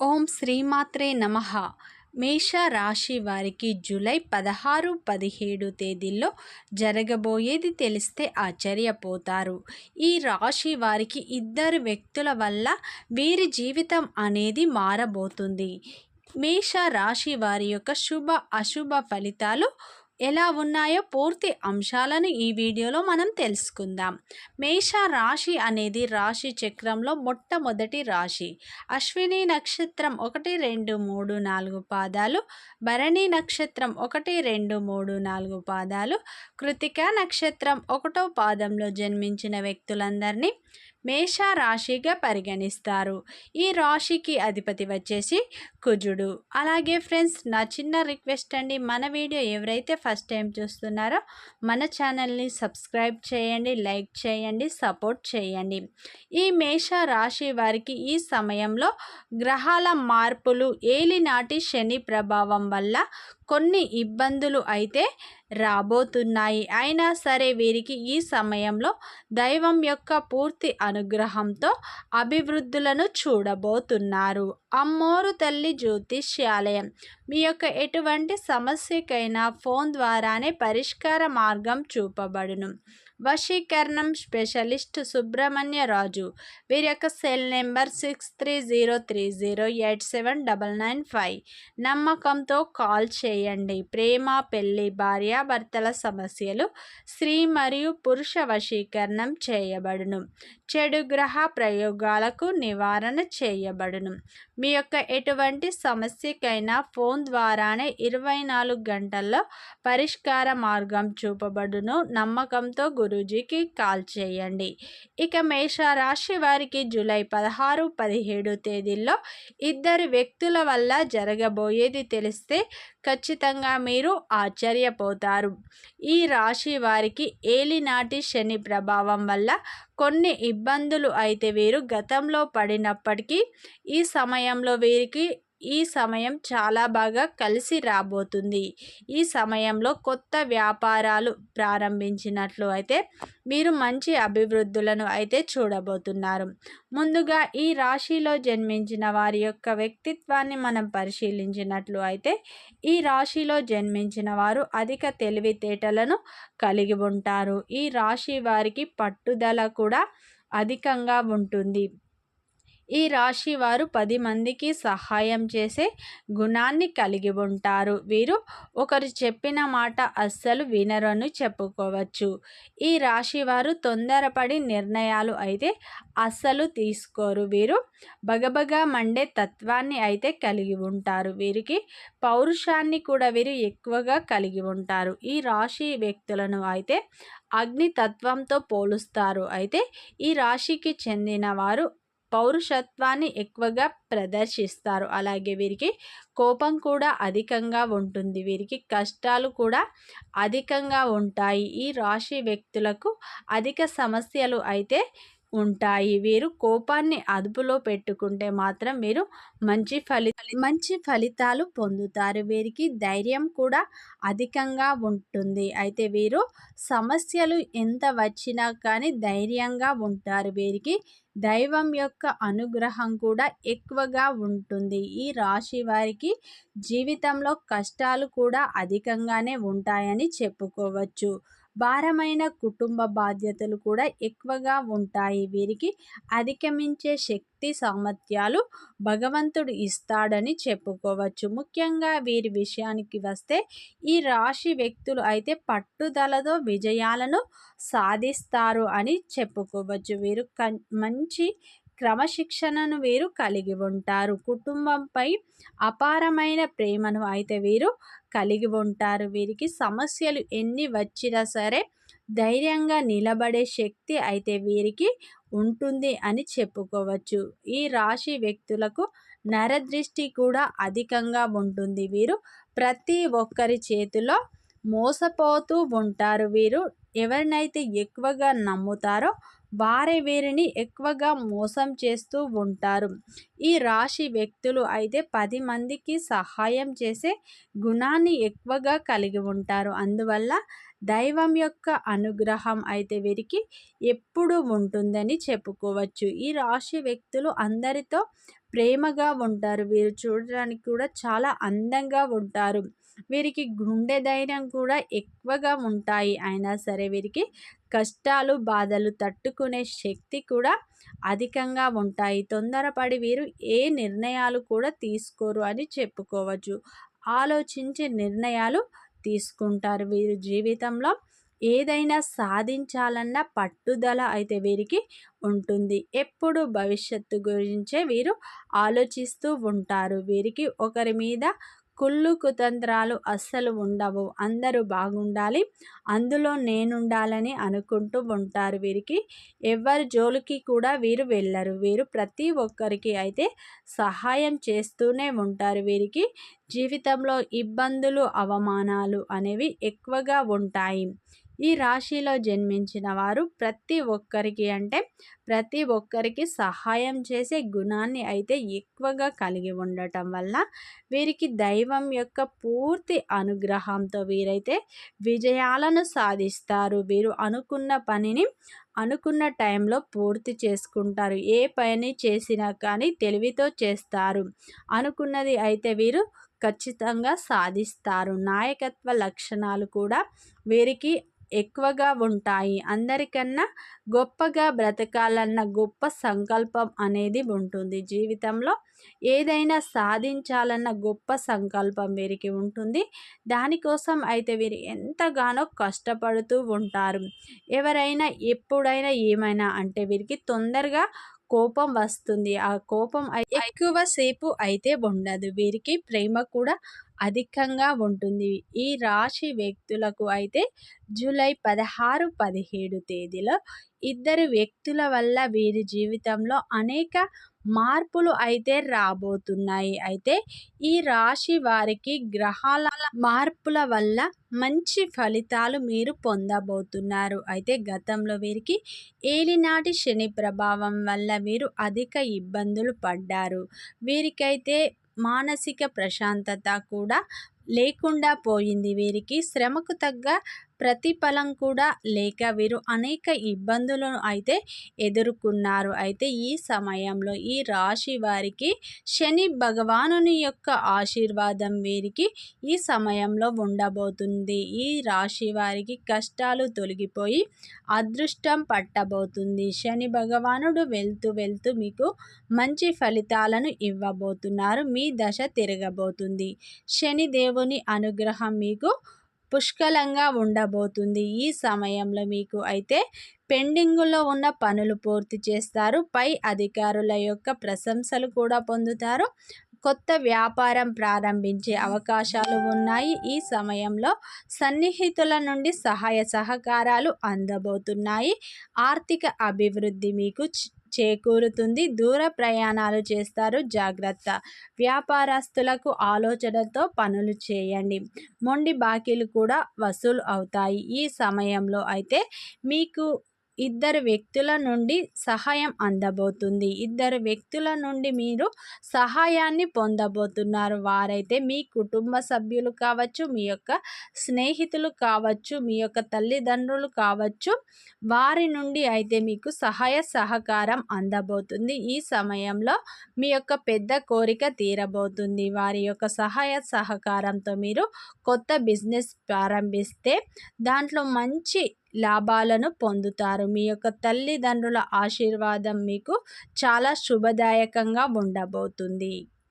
ఓం శ్రీమాత్రే నమ. మేష రాశి వారికి జూలై పదహారు పదిహేడు తేదీల్లో జరగబోయేది తెలిస్తే ఆశ్చర్యపోతారు. ఈ రాశి వారికి ఇద్దరు వ్యక్తుల వల్ల వీరి జీవితం అనేది మారబోతుంది. మేష రాశి వారి యొక్క శుభ అశుభ ఫలితాలు ఎలా ఉన్నాయో పూర్తి అంశాలను ఈ వీడియోలో మనం తెలుసుకుందాం. మేష రాశి అనేది రాశి చక్రంలో మొట్టమొదటి రాశి. అశ్విని నక్షత్రం ఒకటి రెండు మూడు నాలుగు పాదాలు. భరణి నక్షత్రం ఒకటి రెండు మూడు నాలుగు పాదాలు. కృతిక నక్షత్రం ఒకటో పాదంలో జన్మించిన వ్యక్తులందరినీ మేషరాశిగా పరిగణిస్తారు. ఈ రాశికి అధిపతి వచ్చేసి కుజుడు. అలాగే ఫ్రెండ్స్ నా చిన్న రిక్వెస్ట్ అండి మన వీడియో ఎవరైతే ఫస్ట్ టైం చూస్తున్నారో మన ఛానల్ని సబ్స్క్రైబ్ చేయండి లైక్ చేయండి సపోర్ట్ చేయండి. ఈ మేష రాశి వారికి ఈ సమయంలో గ్రహాల మార్పులు ఏలినాటి శని ప్రభావం వల్ల కొన్ని ఇబ్బందులు అయితే రాబోతున్నాయి. అయినా సరే వీరికి ఈ సమయంలో దైవం యొక్క పూర్తి అనుగ్రహంతో అభివృద్ధులను చూడబోతున్నారు. అమ్మోరు తల్లి జ్యోతిష్యాలయం. మీ యొక్క ఎటువంటి సమస్యకైనా ఫోన్ ద్వారానే పరిష్కార మార్గం చూపబడును. వశీకరణం స్పెషలిస్ట్ సుబ్రహ్మణ్య రాజు. వీరి యొక్క cell number six three zero three zero eight seven double nine five. నమ్మకంతో కాల్ చేయండి. ప్రేమ పెళ్ళి భార్యాభర్తల సమస్యలు స్త్రీ మరియు పురుష వశీకరణం చేయబడును. చెడు గ్రహ ప్రయోగాలకు నివారణ చేయబడును. మీ యొక్క ఎటువంటి సమస్యకైనా ఫోన్ ద్వారానే ఇరవై నాలుగు గంటల్లో పరిష్కార మార్గం చూపబడును. నమ్మకంతో గురూజీకి కాల్ చేయండి. ఇక మేష రాశి వారికి జూలై పదహారు పదిహేడు తేదీల్లో ఇద్దరు వ్యక్తుల వల్ల జరగబోయేది తెలిస్తే ఖచ్చితంగా మీరు ఆశ్చర్యపోతారు. ఈ రాశి వారికి ఏలినాటి శని ప్రభావం వల్ల కొన్ని ఇబ్బందులు అయితే వీరు. గతంలో పడినప్పటికీ ఈ సమయంలో వీరికి ఈ సమయం చాలా బాగా కలిసి రాబోతుంది. ఈ సమయంలో కొత్త వ్యాపారాలు ప్రారంభించినట్లు అయితే మీరు మంచి అభివృద్ధులను అయితే చూడబోతున్నారు. ముందుగా ఈ రాశిలో జన్మించిన వారి యొక్క వ్యక్తిత్వాన్ని మనం పరిశీలించినట్లు అయితే ఈ రాశిలో జన్మించిన వారు అధిక తెలివితేటలను కలిగి ఉంటారు. ఈ రాశి వారికి పట్టుదల కూడా అధికంగా ఉంటుంది. ఈ రాశి వారు పది మందికి సహాయం చేసే గుణాన్ని కలిగి ఉంటారు. వీరు ఒకరు చెప్పిన మాట అస్సలు వినరని చెప్పుకోవచ్చు. ఈ రాశి వారు తొందరపడి నిర్ణయాలు అయితే అస్సలు తీసుకోరు. వీరు బగబగా మండే తత్వాన్ని అయితే కలిగి ఉంటారు. వీరికి పౌరుషాన్ని కూడా వీరు ఎక్కువగా కలిగి ఉంటారు. ఈ రాశి వ్యక్తులను అయితే అగ్ని తత్వంతో పోలుస్తారు. అయితే ఈ రాశికి చెందిన వారు పౌరుషత్వాన్ని ఎక్కువగా ప్రదర్శిస్తారు. అలాగే వీరికి కోపం కూడా అధికంగా ఉంటుంది. వీరికి కష్టాలు కూడా అధికంగా ఉంటాయి. ఈ రాశి వ్యక్తులకు అధిక సమస్యలు అయితే ఉంటాయి. వీరు కోపాన్ని అదుపులో పెట్టుకుంటే మాత్రం వీరు మంచి ఫలి మంచి ఫలితాలు పొందుతారు. వీరికి ధైర్యం కూడా అధికంగా ఉంటుంది. అయితే వీరు సమస్యలు ఎంత వచ్చినా కానీ ధైర్యంగా ఉంటారు. వీరికి దైవం యొక్క అనుగ్రహం కూడా ఎక్కువగా ఉంటుంది. ఈ రాశి వారికి జీవితంలో కష్టాలు కూడా అధికంగానే ఉంటాయని చెప్పుకోవచ్చు. భారమైన కుటుంబ బాధ్యతలు కూడా ఎక్కువగా ఉంటాయి. వీరికి అధిగమించే శక్తి సామర్థ్యాలు భగవంతుడు ఇస్తాడని చెప్పుకోవచ్చు. ముఖ్యంగా వీరి విషయానికి వస్తే ఈ రాశి వ్యక్తులు అయితే పట్టుదలతో విజయాలను సాధిస్తారు అని చెప్పుకోవచ్చు. వీరు మంచి క్రమశిక్షణను వీరు కలిగి ఉంటారు. కుటుంబంపై అపారమైన ప్రేమను అయితే వీరు కలిగి ఉంటారు. వీరికి సమస్యలు ఎన్ని వచ్చినా సరే ధైర్యంగా నిలబడే శక్తి అయితే వీరికి ఉంటుంది అని చెప్పుకోవచ్చు. ఈ రాశి వ్యక్తులకు నరదృష్టి కూడా అధికంగా ఉంటుంది. వీరు ప్రతి ఒక్కరి చేతిలో మోసపోతూ ఉంటారు. వీరు ఎవరినైతే ఎక్కువగా నమ్ముతారో వారే వీరిని ఎక్కువగా మోసం చేస్తూ ఉంటారు. ఈ రాశి వ్యక్తులు అయితే పది మందికి సహాయం చేసే గుణాన్ని ఎక్కువగా కలిగి ఉంటారు. అందువల్ల దైవం యొక్క అనుగ్రహం అయితే వీరికి ఎప్పుడు ఉంటుందని చెప్పుకోవచ్చు. ఈ రాశి వ్యక్తులు అందరితో ప్రేమగా ఉంటారు. వీరు చూడడానికి కూడా చాలా అందంగా ఉంటారు. వీరికి గుండె ధైర్యం కూడా ఎక్కువగా ఉంటాయి. అయినా సరే వీరికి కష్టాలు బాధలు తట్టుకునే శక్తి కూడా అధికంగా ఉంటాయి. తొందరపడి వీరు ఏ నిర్ణయాలు కూడా తీసుకోరు అని చెప్పుకోవచ్చు. ఆలోచించే నిర్ణయాలు తీసుకుంటారు. వీరు జీవితంలో ఏదైనా సాధించాలన్న పట్టుదల అయితే వీరికి ఉంటుంది. ఎప్పుడు భవిష్యత్తు గురించే వీరు ఆలోచిస్తూ ఉంటారు. వీరికి ఒకరి మీద కుళ్ళు కుతంత్రాలు అస్సలు ఉండవు. అందరూ బాగుండాలి. అందులో నేనుండాలని అనుకుంటూ ఉంటారు వీరికి. ఎవరి జోలికి కూడా వీరు వెళ్ళరు. వీరు ప్రతి ఒక్కరికి అయితే సహాయం చేస్తూనే ఉంటారు వీరికి. జీవితంలో ఇబ్బందులు అవమానాలు అనేవి ఎక్కువగా ఉంటాయి. ఈ రాశిలో జన్మించిన వారు ప్రతి ఒక్కరికి అంటే ప్రతి ఒక్కరికి సహాయం చేసే గుణాన్ని అయితే ఎక్కువగా కలిగి ఉండటం వల్ల వీరికి దైవం యొక్క పూర్తి అనుగ్రహంతో వీరైతే విజయాలను సాధిస్తారు. వీరు అనుకున్న పనిని అనుకున్న టైంలో పూర్తి చేసుకుంటారు. ఏ పని చేసినా కానీ తెలివితో చేస్తారు. అనుకున్నది అయితే వీరు ఖచ్చితంగా సాధిస్తారు. నాయకత్వ లక్షణాలు కూడా వీరికి ఎక్కువగా ఉంటాయి. అందరికన్నా గొప్పగా చేయాలన్న గొప్ప సంకల్పం అనేది ఉంటుంది. జీవితంలో ఏదైనా సాధించాలన్న గొప్ప సంకల్పం వీరికి ఉంటుంది. దానికోసం అయితే వీరు ఎంతగానో కష్టపడుతూ ఉంటారు. ఎవరైనా ఎప్పుడైనా ఏమైనా అంటే వీరికి తొందరగా కోపం వస్తుంది. ఆ కోపం ఎక్కువసేపు అయితే ఉండదు. వీరికి ప్రేమ కూడా అధికంగా ఉంటుంది. ఈ రాశి వ్యక్తులకు అయితే జూలై పదహారు పదిహేడు తేదీలో ఇద్దరు వ్యక్తుల వల్ల వీరి జీవితంలో అనేక మార్పులు అయితే రాబోతున్నాయి. అయితే ఈ రాశి వారికి గ్రహాల మార్పుల వల్ల మంచి ఫలితాలు మీరు పొందబోతున్నారు. అయితే గతంలో వీరికి ఏలినాటి శని ప్రభావం వల్ల వీరు అధిక ఇబ్బందులు పడ్డారు. వీరికైతే మానసిక ప్రశాంతత కూడా లేకుండా పోయింది వీరికి. శ్రమకు తగ్గ ప్రతిఫలం కూడా లేక వీరు అనేక ఇబ్బందులను అయితే ఎదుర్కొన్నారు. అయితే ఈ సమయంలో ఈ రాశి వారికి శని భగవానుని యొక్క ఆశీర్వాదం వీరికి ఈ సమయంలో ఉండబోతుంది. ఈ రాశి వారికి కష్టాలు తొలగిపోయి అదృష్టం పట్టబోతుంది. శని భగవానుడు వెళ్తూ వెళ్తూ మీకు మంచి ఫలితాలను ఇవ్వబోతున్నారు. మీ దశ తిరగబోతుంది. శని దేవుని అనుగ్రహం మీకు పుష్కలంగా ఉండబోతుంది ఈ సమయంలో మీకు అయితే పెండింగులో ఉన్న పనులు పూర్తి చేస్తారు. పై అధికారుల యొక్క ప్రశంసలు కూడా పొందుతారు. కొత్త వ్యాపారం ప్రారంభించే అవకాశాలు ఉన్నాయి. ఈ సమయంలో సన్నిహితుల నుండి సహాయ సహకారాలు అందబోతున్నాయి. ఆర్థిక అభివృద్ధి మీకు చేకూరుతుంది. దూర ప్రయాణాలు చేస్తారు. జాగ్రత్త. వ్యాపారస్తులకు ఆలోచనతో పనులు చేయండి. మొండి బాకీలు కూడా వసూలు అవుతాయి. ఈ సమయంలో అయితే మీకు ఇద్దరు వ్యక్తుల నుండి సహాయం అందబోతుంది. ఇద్దరు వ్యక్తుల నుండి మీరు సహాయాన్ని పొందబోతున్నారు. వారైతే మీ కుటుంబ సభ్యులు కావచ్చు మీ యొక్క స్నేహితులు కావచ్చు మీ యొక్క తల్లిదండ్రులు కావచ్చు వారి నుండి అయితే మీకు సహాయ సహకారం అందబోతుంది. ఈ సమయంలో మీ యొక్క పెద్ద కోరిక తీరబోతుంది. వారి యొక్క సహాయ సహకారంతో మీరు కొత్త బిజినెస్ ప్రారంభిస్తే దాంట్లో మంచి లాభాలను పొందుతారు. మీ యొక్క తల్లిదండ్రుల ఆశీర్వాదం మీకు చాలా శుభదాయకంగా ఉండబోతుంది.